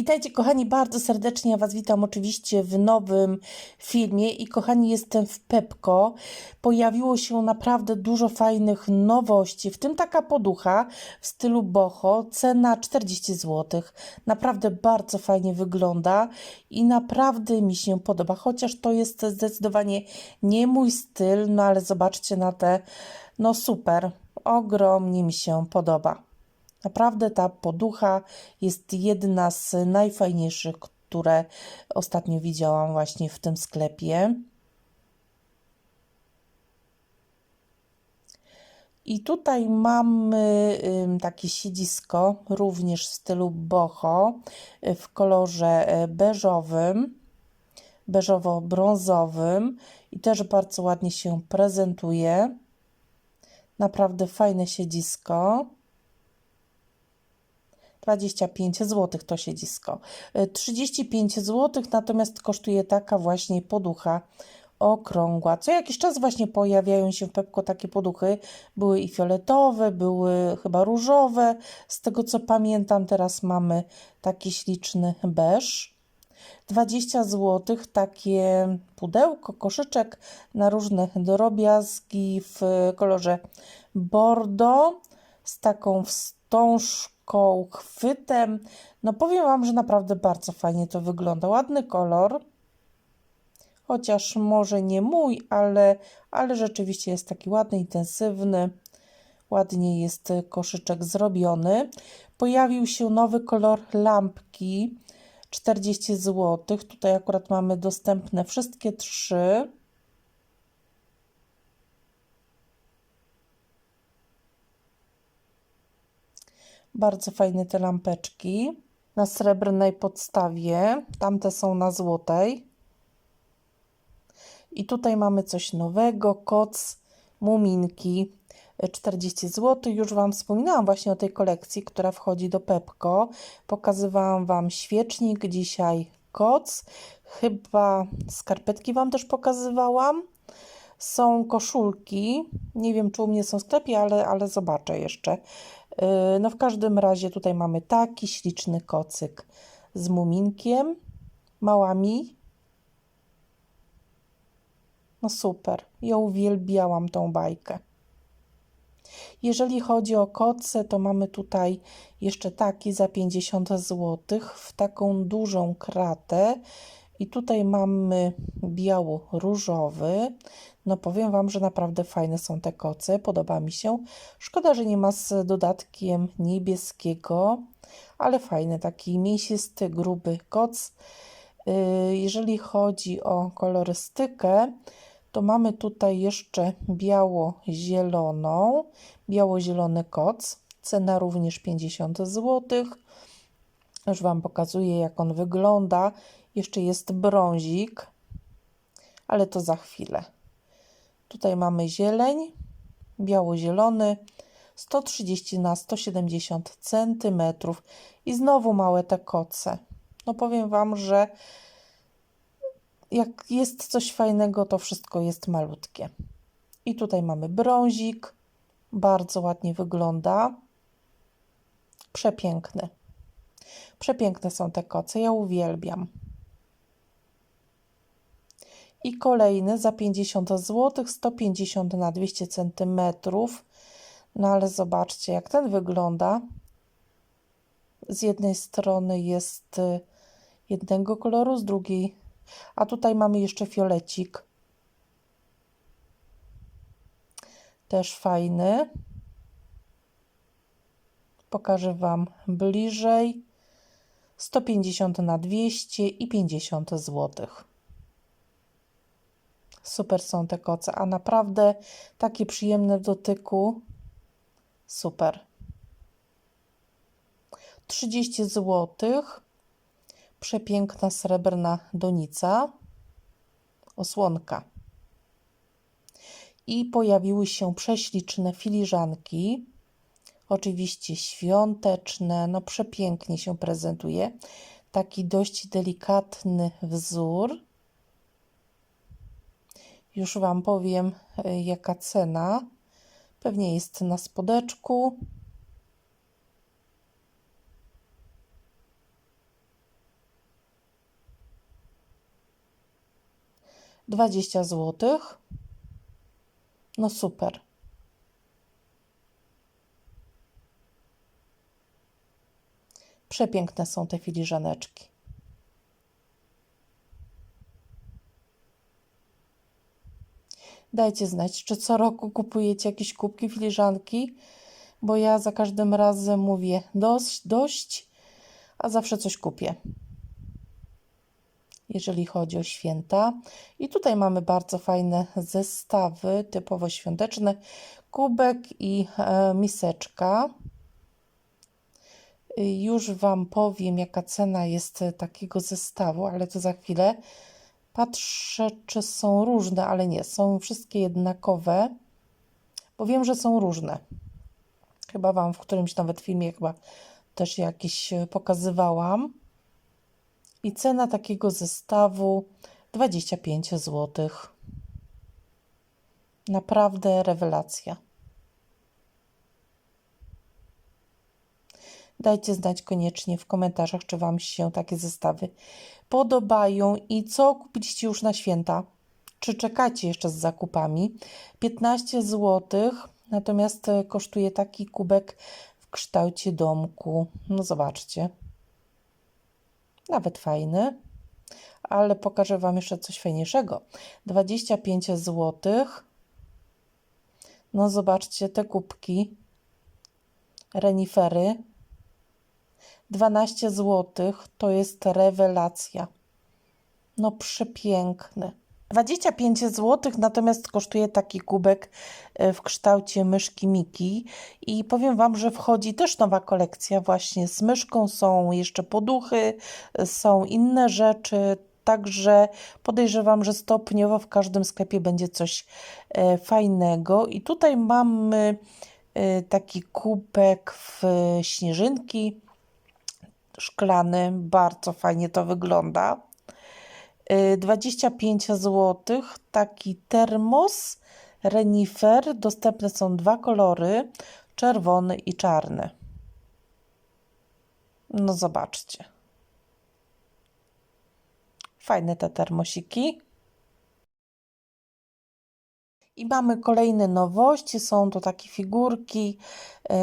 Witajcie kochani, bardzo serdecznie ja Was witam oczywiście w nowym filmie i kochani jestem w Pepko. Pojawiło się naprawdę dużo fajnych nowości, w tym taka poducha w stylu boho, cena 40 zł. Naprawdę bardzo fajnie wygląda i naprawdę mi się podoba, chociaż to jest zdecydowanie nie mój styl, no ale zobaczcie na te, no super, ogromnie mi się podoba. Naprawdę ta poducha jest jedna z najfajniejszych, które ostatnio widziałam właśnie w tym sklepie. I tutaj mamy takie siedzisko, również w stylu boho, y, w kolorze y, beżowym, beżowo-brązowym i też bardzo ładnie się prezentuje. Naprawdę fajne siedzisko. 25 zł to siedzisko. 35 zł natomiast kosztuje taka właśnie poducha okrągła. Co jakiś czas właśnie pojawiają się w Pepko takie poduchy. Były i fioletowe, były chyba różowe. Z tego co pamiętam, teraz mamy taki śliczny beż. 20 zł takie pudełko, koszyczek na różne drobiazgi w kolorze bordo z taką wstążką, chwytem. No powiem Wam, że naprawdę bardzo fajnie to wygląda. Ładny kolor, chociaż może nie mój, ale, ale rzeczywiście jest taki ładny, intensywny. Ładnie jest koszyczek zrobiony. Pojawił się nowy kolor lampki 40 zł. Tutaj akurat mamy dostępne wszystkie trzy. Bardzo fajne te lampeczki. Na srebrnej podstawie. Tamte są na złotej. I tutaj mamy coś nowego. Koc, muminki. 40 zł. Już Wam wspominałam właśnie o tej kolekcji, która wchodzi do Pepko. Pokazywałam Wam świecznik, dzisiaj koc. Chyba skarpetki Wam też pokazywałam. Są koszulki. Nie wiem, czy u mnie są w sklepie, ale, ale zobaczę jeszcze. No w każdym razie tutaj mamy taki śliczny kocyk z muminkiem, małami. No super, ja uwielbiałam tą bajkę. Jeżeli chodzi o koce, to mamy tutaj jeszcze taki za 50 zł w taką dużą kratę. I tutaj mamy biało-różowy. No powiem Wam, że naprawdę fajne są te koce, podoba mi się. Szkoda, że nie ma z dodatkiem niebieskiego, ale fajny, taki mięsisty, gruby koc. Jeżeli chodzi o kolorystykę, to mamy tutaj jeszcze biało-zieloną, biało-zielony koc. Cena również 50 zł. Już Wam pokazuję, jak on wygląda. Jeszcze jest brązik, ale to za chwilę. Tutaj mamy zieleń, biało-zielony, 130 na 170 cm i znowu małe te koce. No powiem Wam, że jak jest coś fajnego, to wszystko jest malutkie. I tutaj mamy brązik, bardzo ładnie wygląda. Przepiękny. Przepiękne są te koce, ja uwielbiam. I kolejny za 50 zł, 150 na 200 cm. No ale zobaczcie, jak ten wygląda. Z jednej strony jest y, jednego koloru, z drugiej, a tutaj mamy jeszcze fiolecik. Też fajny. Pokażę Wam bliżej. 150 na 200 i 50 zł. Super są te koce, a naprawdę takie przyjemne w dotyku. Super. 30 zł. Przepiękna srebrna donica. Osłonka. I pojawiły się prześliczne filiżanki. Oczywiście świąteczne, no przepięknie się prezentuje. Taki dość delikatny wzór. Już Wam powiem, e, jaka cena. Pewnie jest na spodeczku. Dwadzieścia złotych. No super. Przepiękne są te filiżaneczki. Dajcie znać, czy co roku kupujecie jakieś kubki, filiżanki, bo ja za każdym razem mówię dość, dość, a zawsze coś kupię. Jeżeli chodzi o święta. I tutaj mamy bardzo fajne zestawy, typowo świąteczne. Kubek i e, miseczka. Już Wam powiem, jaka cena jest takiego zestawu, ale to za chwilę. Patrzę, czy są różne, ale nie, są wszystkie jednakowe, bo wiem, że są różne. Chyba Wam w którymś nawet filmie chyba też jakieś pokazywałam. I cena takiego zestawu 25 zł. Naprawdę rewelacja. Dajcie znać koniecznie w komentarzach, czy Wam się takie zestawy podobają i co kupiliście już na święta. Czy czekacie jeszcze z zakupami? 15 zł, natomiast kosztuje taki kubek w kształcie domku. No zobaczcie. Nawet fajny. Ale pokażę Wam jeszcze coś fajniejszego. 25 zł. No zobaczcie te kubki. Renifery 12 zł to jest rewelacja. No przepiękny. 25 zł, natomiast kosztuje taki kubek e, w kształcie myszki Miki i powiem Wam, że wchodzi też nowa kolekcja właśnie z myszką, są jeszcze poduchy, są inne rzeczy, także podejrzewam, że stopniowo w każdym sklepie będzie coś e, fajnego i tutaj mamy e, taki kubek w śnieżynki, szklany, bardzo fajnie to wygląda. 25 y, zł, taki termos renifer. Dostępne są dwa kolory, czerwony i czarny. No zobaczcie. Fajne te termosiki. I mamy kolejne nowości. Są to takie figurki,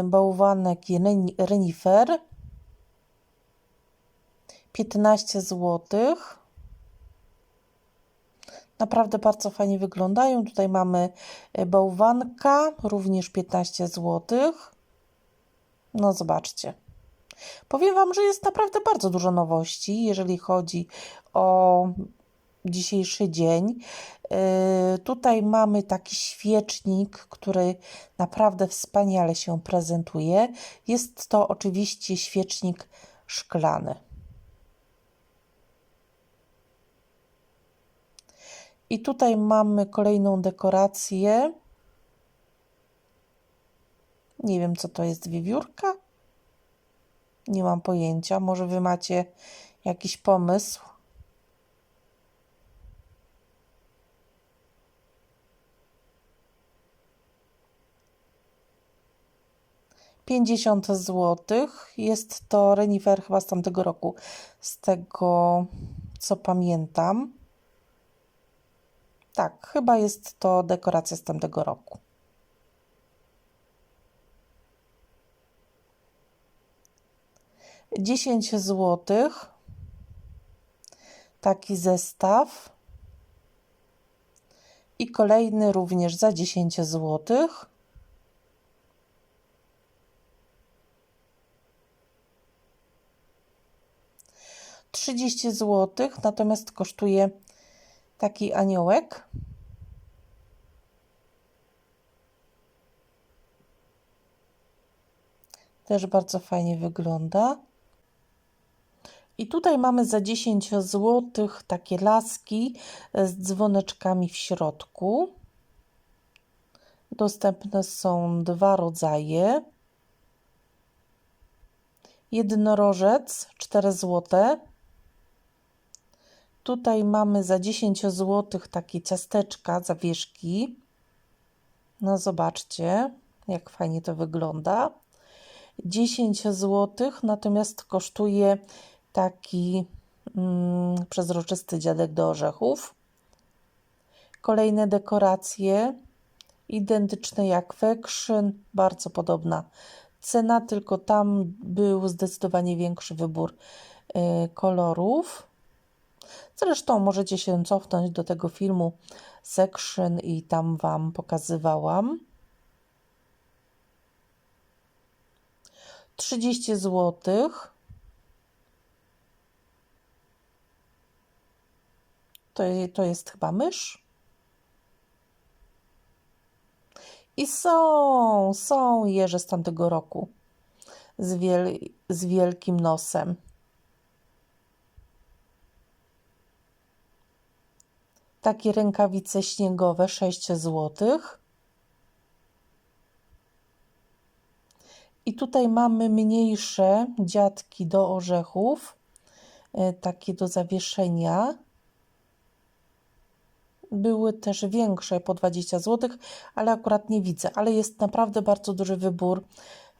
y, bałwanek i renifer. 15 zł. Naprawdę bardzo fajnie wyglądają. Tutaj mamy e, bałwanka, również 15 zł. No zobaczcie. Powiem Wam, że jest naprawdę bardzo dużo nowości, jeżeli chodzi o dzisiejszy dzień. Yy, tutaj mamy taki świecznik, który naprawdę wspaniale się prezentuje. Jest to oczywiście świecznik szklany. I tutaj mamy kolejną dekorację. Nie wiem, co to jest, wiewiórka? Nie mam pojęcia. Może Wy macie jakiś pomysł? Pięćdziesiąt złotych. Jest to renifer chyba z tamtego roku, z tego co pamiętam. Tak, chyba jest to dekoracja z tamtego roku. Dziesięć złotych. Taki zestaw. I kolejny również za 10 złotych. Trzydzieści złotych, natomiast kosztuje taki aniołek. Też bardzo fajnie wygląda. I tutaj mamy za 10 zł takie laski z dzwoneczkami w środku. Dostępne są dwa rodzaje. Jednorożec 4 zł Tutaj mamy za 10 zł takie ciasteczka, zawieszki. No zobaczcie, jak fajnie to wygląda. 10 zł, natomiast kosztuje taki mm, przezroczysty dziadek do orzechów. Kolejne dekoracje, identyczne jak Faction, bardzo podobna cena, tylko tam był zdecydowanie większy wybór y, kolorów. Zresztą możecie się cofnąć do tego filmu Section i tam Wam pokazywałam. 30 zł. To, to jest chyba mysz. I są, są jeże z tamtego roku z, wiel, z wielkim nosem. Takie rękawice śniegowe 6 zł. I tutaj mamy mniejsze dziadki do orzechów, e, takie do zawieszenia. Były też większe po 20 zł, ale akurat nie widzę. Ale jest naprawdę bardzo duży wybór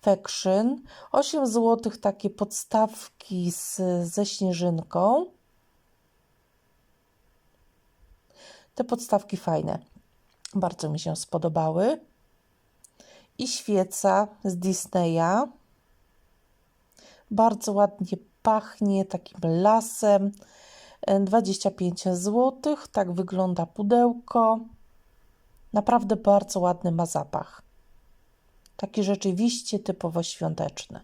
Faction. 8 zł takie podstawki z, ze śnieżynką. Te podstawki fajne. Bardzo mi się spodobały. I świeca z Disneya. Bardzo ładnie pachnie takim lasem. 25 zł. Tak wygląda pudełko. Naprawdę bardzo ładny ma zapach. Taki rzeczywiście typowo świąteczny.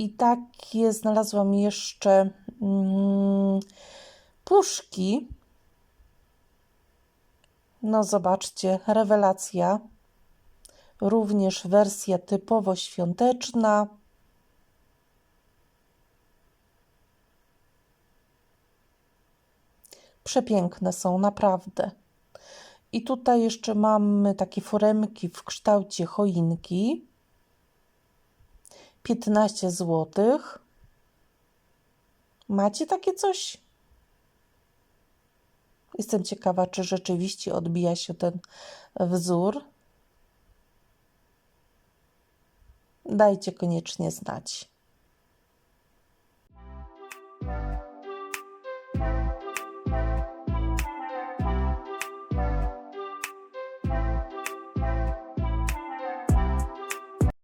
I takie znalazłam jeszcze mm, puszki. No zobaczcie, rewelacja. Również wersja typowo świąteczna. Przepiękne są, naprawdę. I tutaj jeszcze mamy takie foremki w kształcie choinki. 15 zł. Macie takie coś? Jestem ciekawa, czy rzeczywiście odbija się ten wzór. Dajcie koniecznie znać.